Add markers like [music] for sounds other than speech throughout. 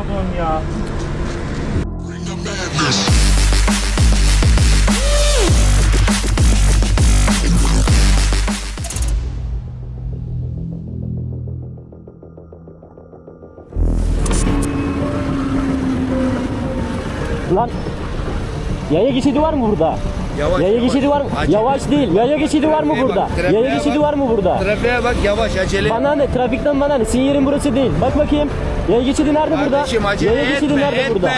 olduğum ya. Lan Yaya geçidi var mı burada? Yavaş, Yaya yavaş. geçidi var mı? Acele. Yavaş değil. Yaya geçidi var mı Trafiğe burada? bak, trafiğe Yaya geçidi bak. var mı burada? Trafiğe bak yavaş acele. Bana ne? Trafikten bana ne? Senin yerin burası değil. Bak bakayım. Yaya geçidi nerede burada? Kardeşim acele Yaya geçidi etme nerede etme. burada?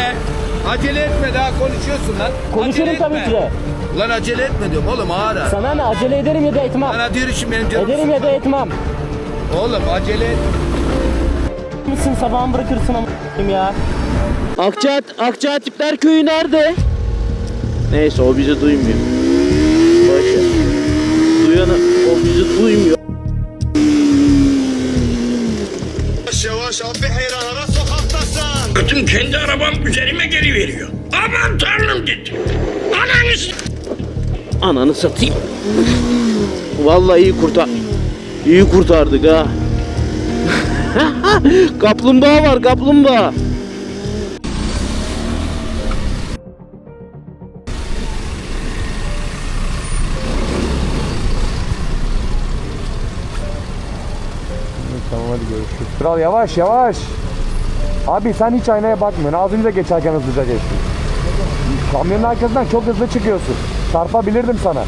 Acele etme daha konuşuyorsun lan. Konuşurum Acele tabii etme. ki de. Ulan acele etme diyorum oğlum ağır ağır. Sana ne? Acele ederim ya da etmem. Bana diyor için benim canım. Ederim ya da etmem. Oğlum acele et. Mısın sabahın bırakırsın ama ya. Akçaat, Akçaatipler köyü nerede? Neyse o bizi duymuyor. Ananı satayım. Vallahi iyi kurtar. İyi kurtardık ha. [laughs] kaplumbağa var kaplumbağa. Tamam hadi görüşürüz. Kral yavaş yavaş. Abi sen hiç aynaya bakmıyorsun. Az önce geçerken hızlıca geçtin. Kamyonun arkasından çok hızlı çıkıyorsun. Çarpabilirdim sana.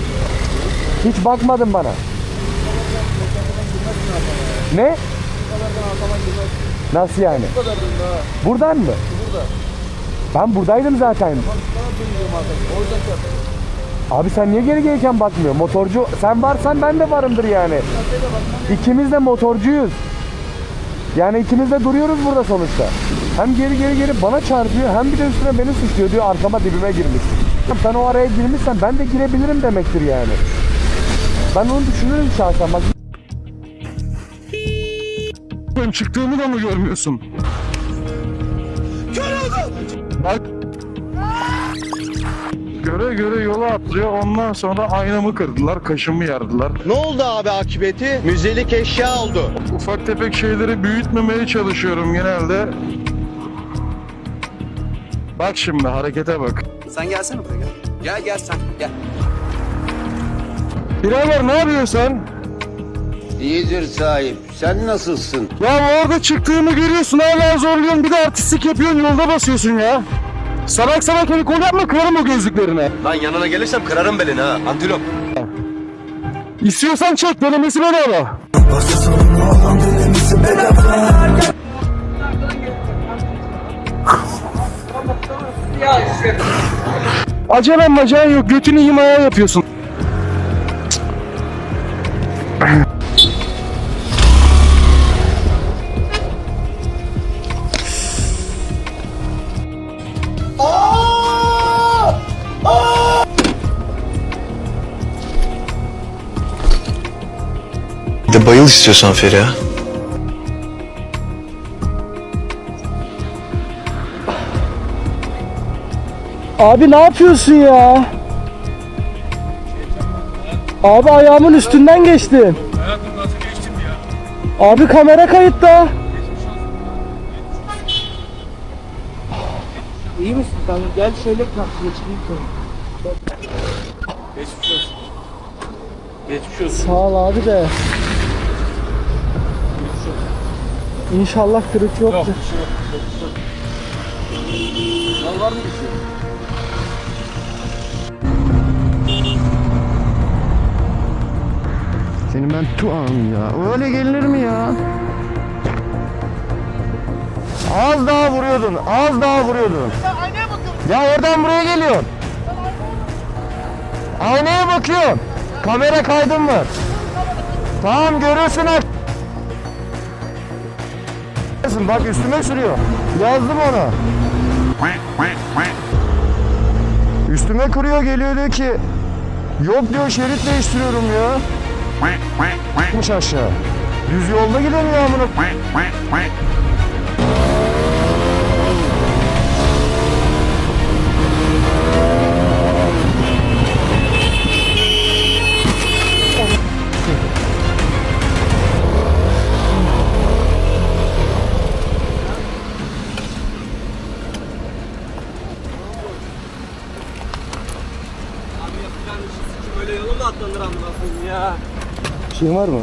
Hiç bakmadın bana. Ne? Nasıl yani? Buradan mı? Ben buradaydım zaten. Abi sen niye geri gelirken bakmıyor? Motorcu sen varsan ben de varımdır yani. İkimiz de motorcuyuz. Yani ikimiz de duruyoruz burada sonuçta. Hem geri geri geri bana çarpıyor hem bir de üstüne beni suçluyor diyor arkama dibime girmişsin. Sen o araya girmişsen ben de girebilirim demektir yani. Ben onu düşünürüm şahsen bak. Ben çıktığımı da mı görmüyorsun? Bak. Göre göre yola atlıyor. Ondan sonra aynamı kırdılar, kaşımı yardılar. Ne oldu abi akıbeti? Müzelik eşya oldu. Ufak tefek şeyleri büyütmemeye çalışıyorum genelde. Bak şimdi harekete bak. Sen gelsene buraya gel. Gel gel sen gel. Birader ne yapıyorsun sen? İyidir sahip. Sen nasılsın? Ya orada çıktığımı görüyorsun hala zorluyorsun bir de artistlik yapıyorsun yolda basıyorsun ya. Salak salak el kol yapma kırarım o gözlüklerine. Lan yanına gelirsem kırarım belini ha. Antilop. İstiyorsan çek denemesi bedava. Acelen macelen yok götünü himaya yapıyorsun. de bayıl istiyorsan Feriha. Abi ne yapıyorsun ya? Abi ayağımın üstünden geçtin. Hayatım nasıl geçtim ya? Abi kamera kayıtta. İyi misin sen? Gel şöyle kalk geçeyim seni. Geçmiş olsun. Geçmiş olsun. Sağ ol abi de. İnşallah kırık yoktur. Senin ben tuğam ya. Öyle gelinir mi ya? Az daha vuruyordun. Az daha vuruyordun. Ya oradan buraya geliyorsun. Aynaya bakıyorsun. Kamera kaydın var. Tamam görürsün artık. Bak üstüme sürüyor. Yazdım ona. Üstüme kırıyor geliyor diyor ki Yok diyor şerit değiştiriyorum ya. Mış aşağı. Düz yolda gidemiyor amına. Şeyin var mı?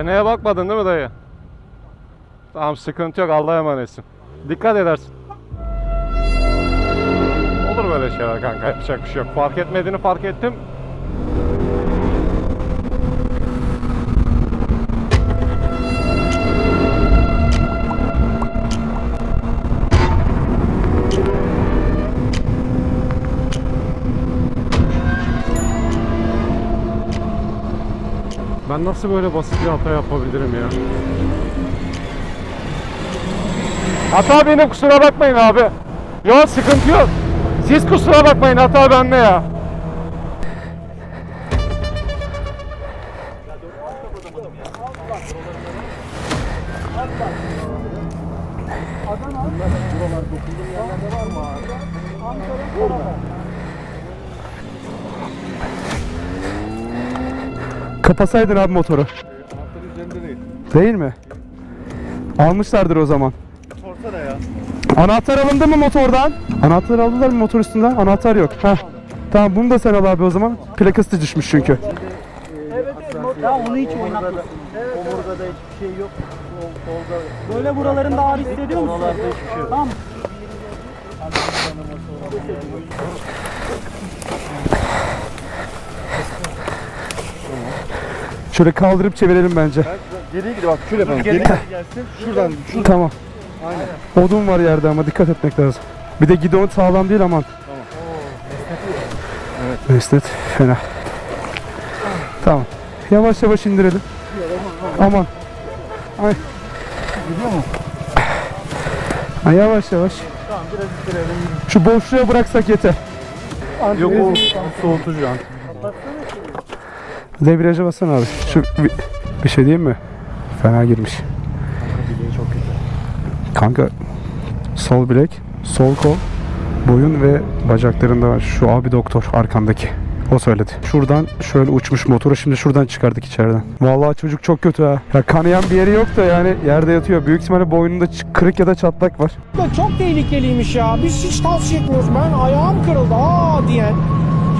Aynaya bakmadın değil mi dayı? Tamam sıkıntı yok Allah'a emanetsin. Dikkat edersin. Olur böyle şeyler kanka yapacak bir şey yok. Fark etmediğini fark ettim. Ben nasıl böyle basit bir hata yapabilirim ya? Hata benim kusura bakmayın abi. Yok sıkıntı yok. Siz kusura bakmayın hata bende ya. Kapasaydın abi motoru. değil. mi? Almışlardır o zaman. Sorsana ya. Anahtar alındı mı motordan? Anahtar aldılar mı motor üstünden? Anahtar yok. Heh. Tamam bunu da sen al abi o zaman. Plakası düşmüş çünkü. Ya onu hiç oynatmasın. Omurgada hiçbir şey yok. Kolda. Böyle buralarında ağrı hissediyor musun? Oralarda hiçbir şey yok. Tamam. Şöyle kaldırıp çevirelim bence. Geriye gidiyor bak şöyle yapalım. Geri gelsin. Şuradan şuradan. Tamam. Odun var yerde ama dikkat etmek lazım. Bir de gidon sağlam değil aman. Evet. Mesnet fena. Tamam. Yavaş yavaş indirelim. Aman. Ay. Gidiyor mu? Ay yavaş yavaş. Tamam biraz ittirelim. Şu boşluğa bıraksak yeter. Yok o soğutucu an. Debriyaja bassana abi. Şu bir, bir şey diyeyim mi? Fena girmiş. Kanka sol bilek, sol kol, boyun ve bacaklarında var. Şu abi doktor arkandaki. O söyledi. Şuradan şöyle uçmuş motoru şimdi şuradan çıkardık içeriden. Vallahi çocuk çok kötü ha. Ya kanayan bir yeri yok da yani yerde yatıyor. Büyük ihtimalle boynunda ç- kırık ya da çatlak var. Çok tehlikeliymiş ya. Biz hiç tavsiye etmiyoruz. Ben ayağım kırıldı aa diyen.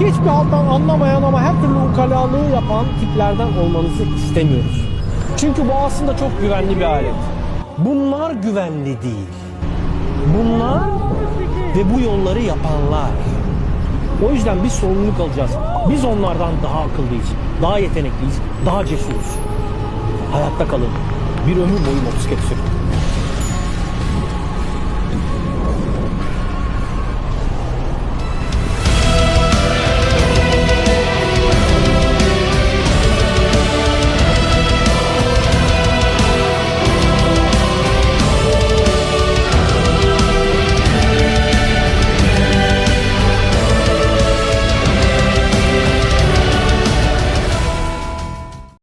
Hiçbir halttan anlamayan ama her türlü ukalalığı yapan tiplerden olmanızı istemiyoruz. Çünkü bu aslında çok güvenli bir alet. Bunlar güvenli değil. Bunlar ve bu yolları yapanlar. O yüzden biz sorumluluk alacağız. Biz onlardan daha akıllıyız, daha yetenekliyiz, daha cesuruz. Hayatta kalın. Bir ömür boyu motosiklet.